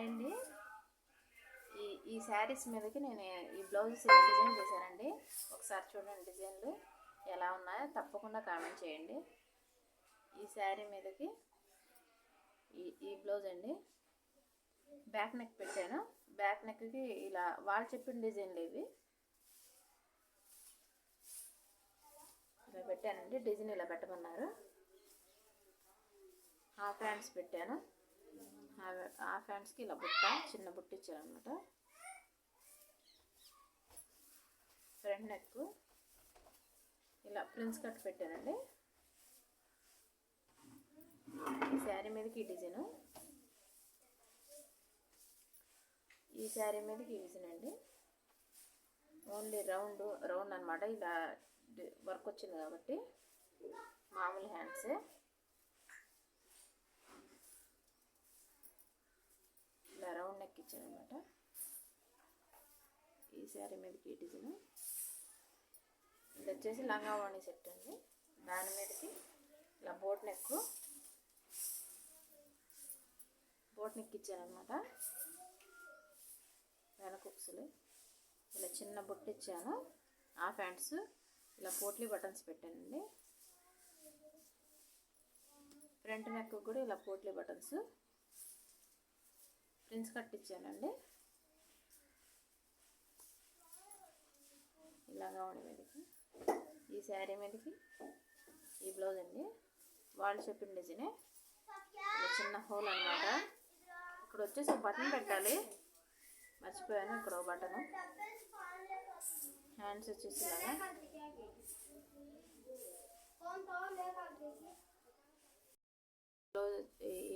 అండి. ఈ ఈ శారీస్ మీదకి నేను ఈ బ్లౌజెస్ డిజైన్ చేశానండి. ఒకసారి చూడండి డిజైన్లు ఎలా ఉన్నాయో తప్పకుండా కామెంట్ చేయండి. ఈ శారీ మీదకి ఈ ఈ బ్లౌజ్ అండి. బ్యాక్ నెక్ పెట్టాను. బ్యాక్ నెక్కి ఇలా వాళ్ళు చెప్పిన డిజైన్లు ఇవి. ఇలా పెట్టానండి. డిజైన్ ఇలా పెట్టమన్నారు. హాఫ్ హ్యాండ్స్ పెట్టాను. హాఫ్ హ్యాండ్స్కి ఇలా బుట్ట చిన్న బుట్ట ఇచ్చారనమాట ఫ్రంట్ నెక్. ఇలా ప్రిన్స్ కట్ పెట్టానండి. ఈ శారీ మీదకి ఈ డిజైను. ఈ శారీ మీదకి ఈ డిజైన్ అండి. ఓన్లీ రౌండ్ రౌండ్ అనమాట ఇలా వర్క్ వచ్చింది కాబట్టి మామూలు హ్యాండ్సే. ఇలా అనమాట ఈ శారీ మీదకి ఈ డిజైన్. ఇది వచ్చేసి లంగావాణి సెట్ అండి. దాని మీదకి ఇలా బోట్ నెక్. బోట్ నెక్ ఇచ్చానమాట వెనకొక్సులు ఇలా చిన్న బొట్టు ఇచ్చాను. ఆ ప్యాంట్స్. ఇలా పోట్లీ బటన్స్ పెట్టానండి. ఫ్రంట్ నెక్ కూడా ఇలా పోట్లీ బటన్స్. ప్రిన్స్ కట్టించానండి. ఇలాగా ఉండి మీదకి ఈ శారీ మీదకి ఈ బ్లౌజ్ అండి. వాళ్ళు చెప్పిన డిజైనే. చిన్న హోల్ అనమాట ఇక్కడ వచ్చేసి బటన్ పెట్టాలి. మర్చిపోయాను ఇక్కడ బటను బటన్. హ్యాండ్స్ వచ్చేసి ఇలాగా. బ్లౌజ్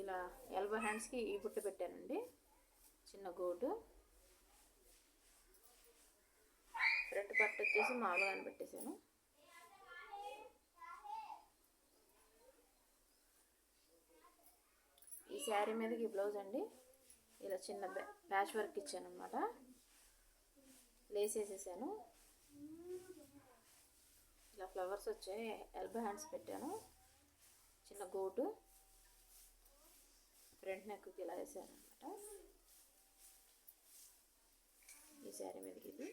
ఇలా ఎల్బో హ్యాండ్స్కి ఈ బుట్ట పెట్టానండి. చిన్న గోటు. ఫ్రంట్ పట్టు వచ్చేసి మామూలుగా పెట్టేశాను ఈ శారీ మీదకి ఈ బ్లౌజ్ అండి. ఇలా చిన్న ప్యాచ్ వర్క్ ఇచ్చాను అనమాట లేస్ వేసేసాను ఇలా ఫ్లవర్స్ వచ్చాయి. ఎల్బో హ్యాండ్స్ పెట్టాను. చిన్న గోటు. ఫ్రంట్ నెక్కి ఇలా వేసాను అనమాట ఈ శారీ మీదకి ఇది.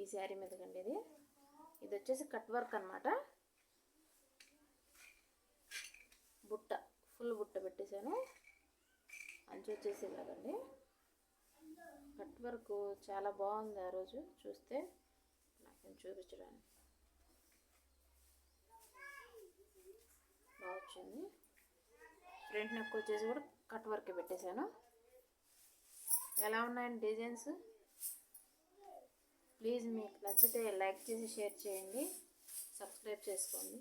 ఈ శారీ మీదకండి ఇది. ఇది వచ్చేసి కట్ వర్క్ అనమాట బుట్ట ఫుల్ బుట్ట పెట్టేశాను. అంచు వచ్చేసి ఇలాగండి కట్ వర్క్ చాలా బాగుంది ఆ రోజు చూస్తే నాకు చూపించడానికి. బాగా వచ్చింది. ఫ్రంట్ నెక్ వచ్చేసి కూడా కట్ వర్క్ పెట్టేశాను. ఎలా ఉన్నాయండి డిజైన్స్? ప్లీజ్ మీకు నచ్చితే లైక్ చేసి షేర్ చేయండి. సబ్స్క్రైబ్ చేసుకోండి.